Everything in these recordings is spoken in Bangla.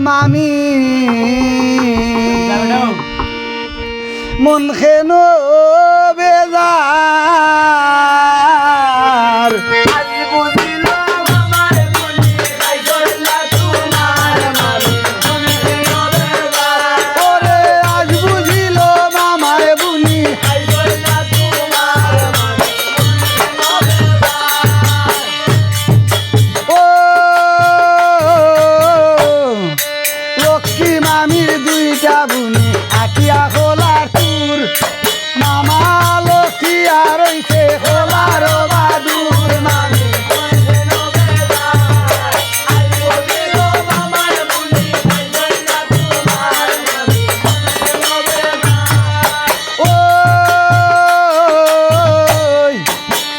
মামি। মন খেন বেজার দুইটা বুনি আকিয়া খোলার তুর মামা লক্ষ্মী আর হইছে খোলার বাদুর মামি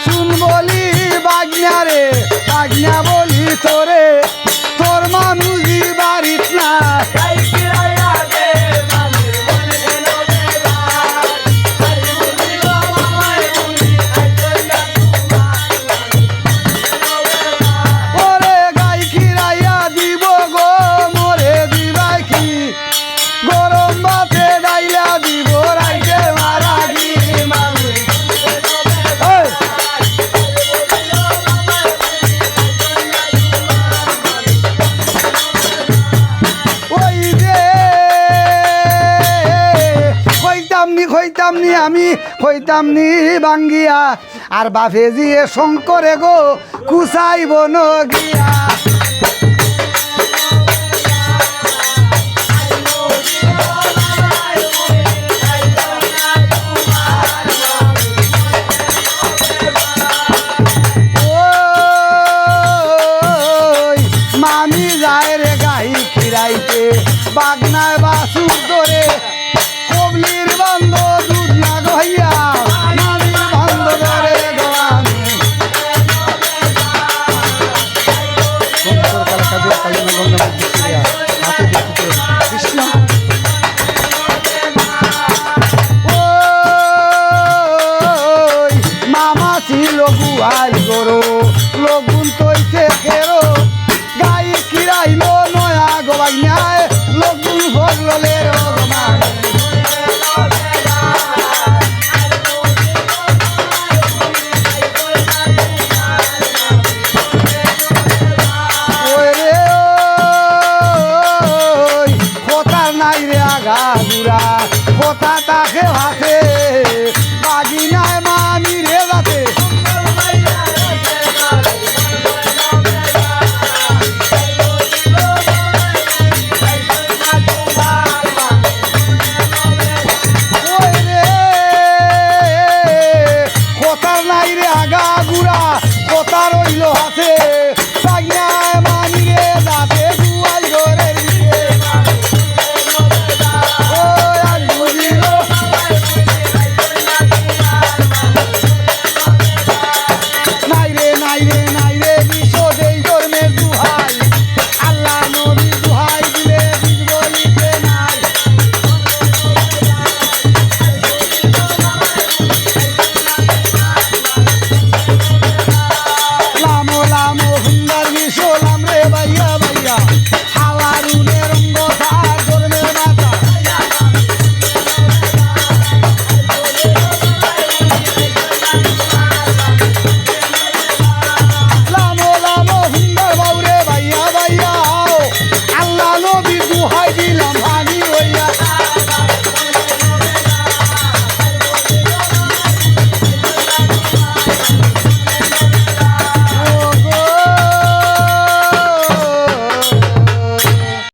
শুন বলি বাগনা রে বাগনা বলি তোর কইতাম নি আমি কইতাম নি বাঙ্গিয়া আর বাপে জিয়ে শঙ্করে গো গিয়া রে গাই খিরাইতে বাগনায় বাসুর ধরে, কবলির বন্ধ ছিল গুয়াল গরো লগুন তৈছে খেরো গাই কিরাইল নয়া গোবাইনায় লগুন ভরলে নাই রে আগা দুরা কথা তাকে ভাতে